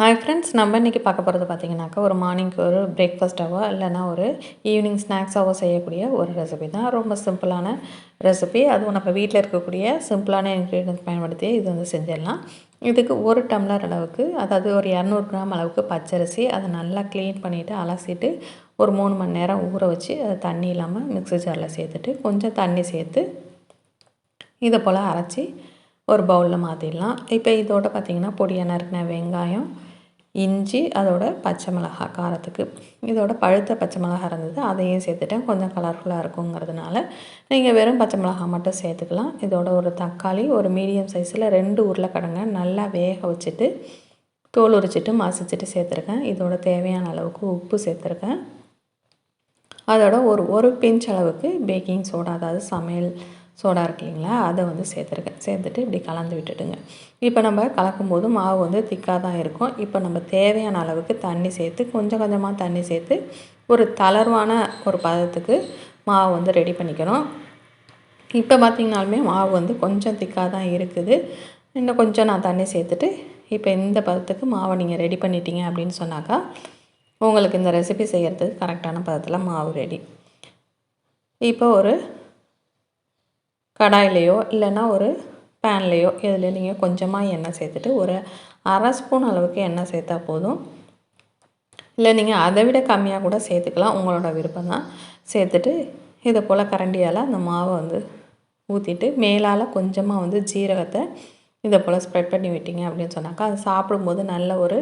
Hi friends நம்ம இன்றைக்கி பார்க்க போகிறது பார்த்திங்கனாக்கா ஒரு மார்னிங்க்கு ஒரு பிரேக்ஃபாஸ்ட்டாவோ இல்லைனா ஒரு ஈவினிங் ஸ்நாக்ஸாவோ செய்யக்கூடிய ஒரு ரெசிபி தான். ரொம்ப சிம்பிளான ரெசிபி அதுவும் நம்ம வீட்டில் இருக்கக்கூடிய சிம்பிளான இன்க்ரீடியன்ஸ் பயன்படுத்தி இது வந்து செஞ்சிடலாம். இதுக்கு ஒரு டம்ளர் அளவுக்கு அதாவது ஒரு இரநூறு கிராம் அளவுக்கு பச்சரிசி அதை நல்லா க்ளீன் பண்ணிவிட்டு அலசிட்டு ஒரு மூணு மணி நேரம் ஊற வச்சு அதை தண்ணி இல்லாமல் மிக்ஸி ஜாரில் சேர்த்துட்டு கொஞ்சம் தண்ணி சேர்த்து இதை போல் அரைச்சி ஒரு பவுலில் மாற்றிடலாம் இப்போ இதோட பார்த்திங்கன்னா பொடியாக நறுக்கின வெங்காயம் இஞ்சி அதோட பச்சை மிளகா காரத்துக்கு. இதோட பழுத்த பச்சை மிளகா இருந்தது அதையும் சேர்த்துட்டேன். கொஞ்சம் கலர்ஃபுல்லாக இருக்குங்கிறதுனால நீங்கள் வெறும் பச்சை மிளகா மட்டும் சேர்த்துக்கலாம். இதோட ஒரு தக்காளி ஒரு மீடியம் சைஸில் ரெண்டு உருளைக்கிழங்க நல்லா வேக வச்சுட்டு தோல் உரிச்சிட்டு மசிச்சுட்டு சேர்த்துருக்கேன். இதோட தேவையான அளவுக்கு உப்பு சேர்த்துருக்கேன். அதோட ஒரு ஒரு பிஞ்ச் அளவுக்கு பேக்கிங் சோடா அதாவது சமையல் சோடா இருக்கு இல்லைங்களா? அதை வந்து சேர்த்துருக்கேன் சேர்த்துட்டு இப்படி கலந்து விட்டுடுங்க. இப்போ நம்ம கலக்கும் போது மாவு வந்து திக்காக தான் இருக்கும். இப்போ நம்ம தேவையான அளவுக்கு தண்ணி சேர்த்து கொஞ்சம் கொஞ்சமாக தண்ணி சேர்த்து ஒரு தளர்வான ஒரு பதத்துக்கு மாவு வந்து ரெடி பண்ணிக்கிறோம் இப்போ பார்த்திங்கனாலுமே மாவு வந்து கொஞ்சம் திக்காக தான் இருக்குது. இன்னும் கொஞ்சம் நான் தண்ணி சேர்த்துட்டு இப்போ இந்த பதத்துக்கு மாவை நீங்கள் ரெடி பண்ணிட்டீங்க அப்படின்னு சொன்னாக்கா உங்களுக்கு இந்த ரெசிபி செய்கிறதுக்கு கரெக்டான பதத்தில் மாவு ரெடி இப்போ ஒரு கடாயிலையோ இல்லைன்னா ஒரு பேன்லேயோ இதில் நீங்கள் கொஞ்சமாக எண்ணெய் சேர்த்துட்டு ஒரு அரை ஸ்பூன் அளவுக்கு எண்ணெய் சேர்த்தா போதும். இல்லை நீங்கள் அதை விட கம்மியாக கூட சேர்த்துக்கலாம். உங்களோட விருப்பம் தான். சேர்த்துட்டு இதை போல் கரண்டியால் அந்த மாவை வந்து ஊற்றிட்டு மேலால் கொஞ்சமாக வந்து ஜீரகத்தை இதை போல் ஸ்ப்ரெட் பண்ணி விட்டீங்க அப்படின்னு சொன்னாக்கா அது சாப்பிடும்போது நல்ல ஒரு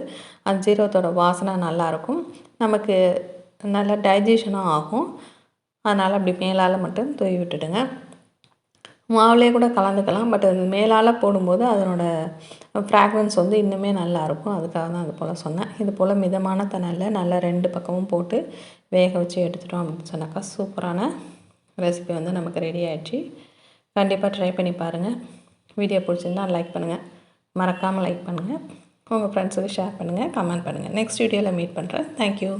அந்த ஜீரகத்தோட வாசனை நல்லாயிருக்கும் நமக்கு நல்ல டைஜஷனும் ஆகும். அதனால் அப்படி மேலால் மட்டும் தூவி விட்டுடுங்க. மாவுலேயே கூட கலந்துக்கலாம். பட் அது மேலால் போடும்போது அதனோட ஃப்ராக்ரன்ஸ் வந்து இன்னுமே நல்லாயிருக்கும் அதுக்காக தான் அது போல் சொன்னேன். இது போல் மிதமான தணலில் நல்லா ரெண்டு பக்கமும் போட்டு வேக வச்சு எடுத்துட்டோம் அப்படின்னு சொன்னாக்கா சூப்பரான ரெசிபி வந்து நமக்கு ரெடி ஆகிடுச்சு கண்டிப்பாக ட்ரை பண்ணி பாருங்கள் வீடியோ பிடிச்சிருந்தா லைக் பண்ணுங்கள் மறக்காமல் லைக் பண்ணுங்கள் உங்கள் ஃப்ரெண்ட்ஸுக்கு ஷேர் பண்ணுங்கள் கமெண்ட் பண்ணுங்கள் நெக்ஸ்ட் வீடியோவில் மீட் பண்ணுறேன் தேங்க்யூ